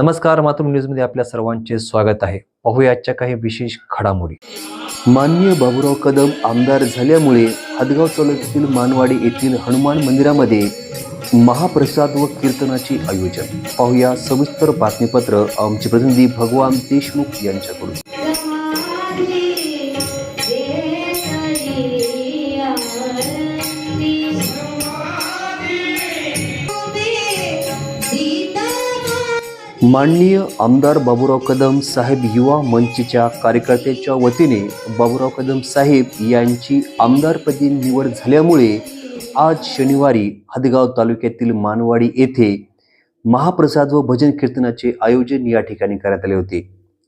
नमस्कार मातृ न्यूजमध्ये आपल्या सर्वांचे स्वागत आहे. पाहूया आजच्या काही विशेष घडामोडी. माननीय बाबुराव कदम आमदार झाल्यामुळे हदगाव तालुक्यातील मानवाडी येथील हनुमान मंदिरामध्ये महाप्रसाद व कीर्तनाचे आयोजन. पाहूया सविस्तर बातमीपत्र आमचे प्रतिनिधी भगवान देशमुख यांच्याकडून. माननीय आमदार बाबुराव कदम साहेब युवा मंचच्या कार्यकर्त्याच्या वतीने बाबुराव कदम साहेब यांची आमदारपदी निवड झाल्यामुळे आज शनिवारी हदगाव तालुक्यातील मानवाडी येथे महाप्रसाद व भजन कीर्तनाचे आयोजन या ठिकाणी करण्यात आले होते.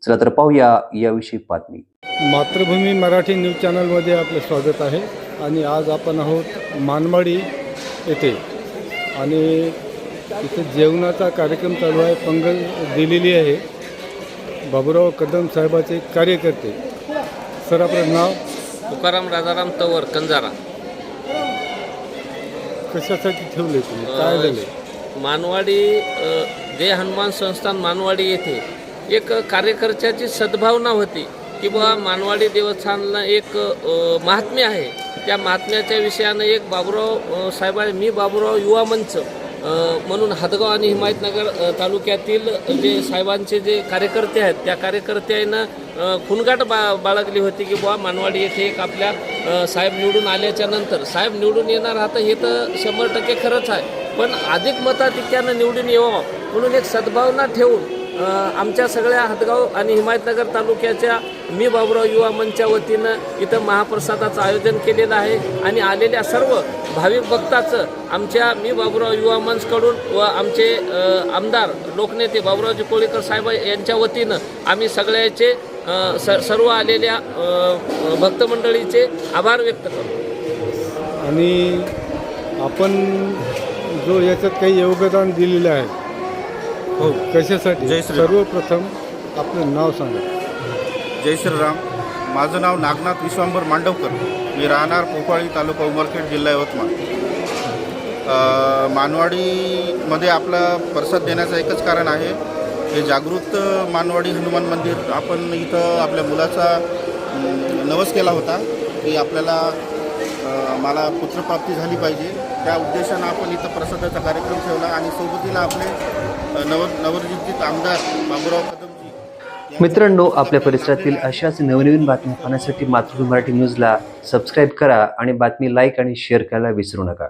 चला तर पाहूया याविषयी बातमी. मातृभूमी मराठी न्यूज चॅनलमध्ये आपलं स्वागत आहे. आणि आज आपण आहोत मानवाडी येथे. आणि इथे जेवणाचा कार्यक्रम चालू आहे. पंगल दिलेली आहे. बाबुराव कदम साहेबाचे कार्यकर्ते. सर आपलं नाव? तुकाराम राजाराम तवर कंजारा. कशासाठी ठेवले तुम्ही? काय झाले? मानवाडी जय हनुमान संस्थान मानवाडी येथे एक कार्यकर्त्याची सद्भावना होती की बुवा मानवाडी देवस्थानला एक महात्म्य आहे. त्या महात्म्याच्या विषयानं एक बाबुराव अ, साहेब मी बाबुराव युवा मंच. म्हणून हदगाव आणि हिमायतनगर तालुक्यातील जे साहेबांचे जे कार्यकर्ते आहेत त्या कार्यकर्त्यांना खुणगाट बा बाळगली होती की बुवा मानवाडी येथे एक आपल्या साहेब निवडून आल्याच्यानंतर. साहेब निवडून येणार आता हे तर शंभर टक्के खरंच आहे. पण अधिक मताधिक्यानं निवडून यावं म्हणून एक सद्भावना ठेवून आमच्या सगळ्या हदगाव आणि हिमायतनगर तालुक्याच्या मी बाबुराव युवा मंचच्या वतीनं इथं महाप्रसादाचं आयोजन केलेलं आहे आणि आलेल्या सर्व भाविक भक्ताचं आमच्या मी बाबुराव युवा मंचकडून व आमचे आमदार लोकनेते बाबुरावजी कोळीकर साहेब यांच्या वतीनं आम्ही सगळ्याचे स सर्व आलेल्या भक्तमंडळीचे आभार व्यक्त करतो. आणि आपण जो याच्यात काही योगदान दिलेलं आहे हो कशासाठी? जय श्रीराम. सर्वप्रथम आपलं नाव सांगा. जय श्रीराम. माझं नाव नागनाथ विश्वांबर मांडवकर. मी राहणार पोफाळी तालुका उमरखेड जिल्हा यवतमाळ. अ, मानवाडीमध्ये आपला प्रसाद देण्याचं एकच कारण आहे हे जागृत मानवाडी हनुमान मंदिर. आपण इथं आपल्या मुलाचा अम, नवस केला होता. की आपल्याला अ, मला पुत्रप्राप्ती झाली पाहिजे. त्या उद्देशानं आपण इथं प्रसादाचा कार्यक्रम ठेवला आणि सोबतीला आपले नव आमदार कदमजी मित्रांनो आपल्या परिसरातील अशाच नवनवीन बातम्या पाहण्यासाठी मातृभूमी मराठी न्यूजला सबस्क्राईब करा आणि बातमी लाईक आणि शेअर करायला विसरू नका.